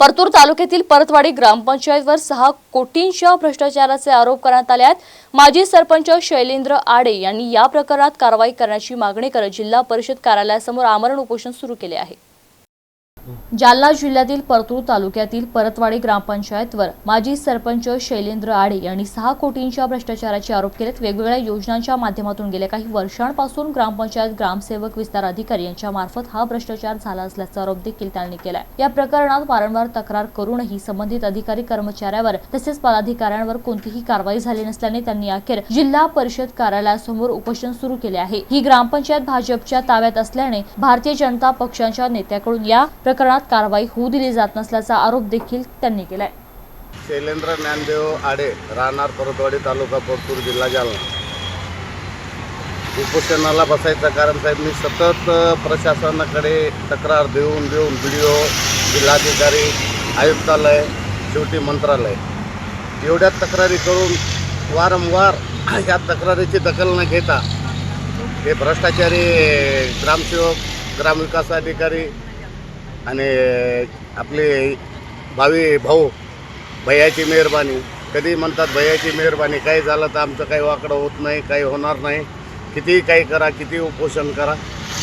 परतूर तालुक्यातील परतवाडी ग्रामपंचायतवर सहा कोटींच्या भ्रष्टाचाराचे आरोप करण्यात आले आहेत. माजी सरपंच शैलेंद्र आडे यांनी या प्रकरणात कारवाई करण्याची मागणी करत जिल्हा परिषद कार्यालयासमोर आमरण उपोषण सुरू केले आहे. जालना जिल्ह्यातील परतूर तालुक्यातील परतवाडी ग्रामपंचायतवर माजी सरपंच शैलेंद्र आडे यांनी सहा कोटींच्या भ्रष्टाचाराचे आरोप केलेत. वेगवेगळ्या योजनांच्या माध्यमातून गेल्या काही वर्षांपासून ग्रामपंचायत ग्रामसेवक विस्तार अधिकारी यांच्या मार्फत हा भ्रष्टाचार झाला असल्याचा आरोप देखील त्यांनी केलाय. या प्रकरणात वारंवार तक्रार करूनही संबंधित अधिकारी कर्मचाऱ्यावर तसेच पदाधिकाऱ्यांवर कोणतीही कारवाई झाली नसल्याने त्यांनी अखेर जिल्हा परिषद कार्यालयासमोर उपोषण सुरू केले आहे. ही ग्रामपंचायत भाजपच्या ताब्यात असल्याने भारतीय जनता पक्षाच्या नेत्याकडून या प्रकरणात कारवाई होऊ दिली जात नसल्याचा आरोप देखील त्यांनी केलाय. शैलेंद्र ज्ञानदेव आडे राहणार परतवाडी तालुका परतूर जिल्हा जालना. उपोषणाला बसायचं कारण साहेब मी सतत प्रशासनाकडे तक्रार देऊन देऊन बी डी ओ जिल्हाधिकारी आयुक्तालय शेवटी मंत्रालय. एवढ्या तक्रारी करून वारंवार ह्या तक्रारीची दखल न घेता हे भ्रष्टाचारी ग्रामसेवक ग्रामविकास अधिकारी आणि आपले भावी भाऊ भैयाची मेहरबानी. कधी म्हणतात भैयाची मेहरबानी काही झालं तर आमचं काही वाकडं होत नाही काही होणार नाही. कितीही काही करा किती उपोषण करा.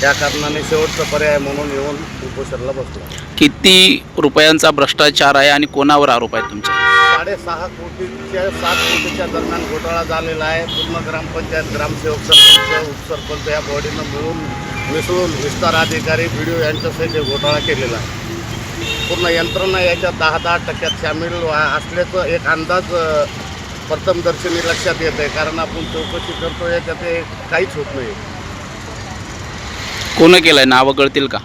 त्या कारणाने शेवटचा पर्याय म्हणून येऊन उपोषणाला बसलो. किती रुपयांचा भ्रष्टाचार आहे आणि कोणावर आरोप आहे तुमचे? साडेसहा कोटीच्या सात कोटीच्या दरम्यान घोटाळा झालेला आहे. पूर्ण ग्रामपंचायत ग्रामसेवक सरपंच उपसरपंच या बॉडीनं मिळून मिसळून विस्तार अधिकारी बी डी ओ यांच्यासहित हे घोटाळा केलेला आहे. पूर्ण यंत्रणा याच्यात दहा दहा टक्क्यात सामील असल्याचं एक अंदाज प्रथमदर्शनी लक्षात येत आहे. कारण आपण चौकशी करतो याच्यात काहीच होत नाही. कोण केलंय? नावं कळतील का?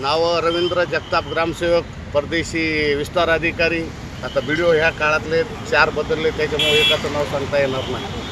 नावं रवींद्र जगताप ग्रामसेवक परदेशी विस्तार अधिकारी. आता बी डी ओ ह्या काळातले चार बदलले त्याच्यामुळे एकाचं नाव सांगता येणार नाही.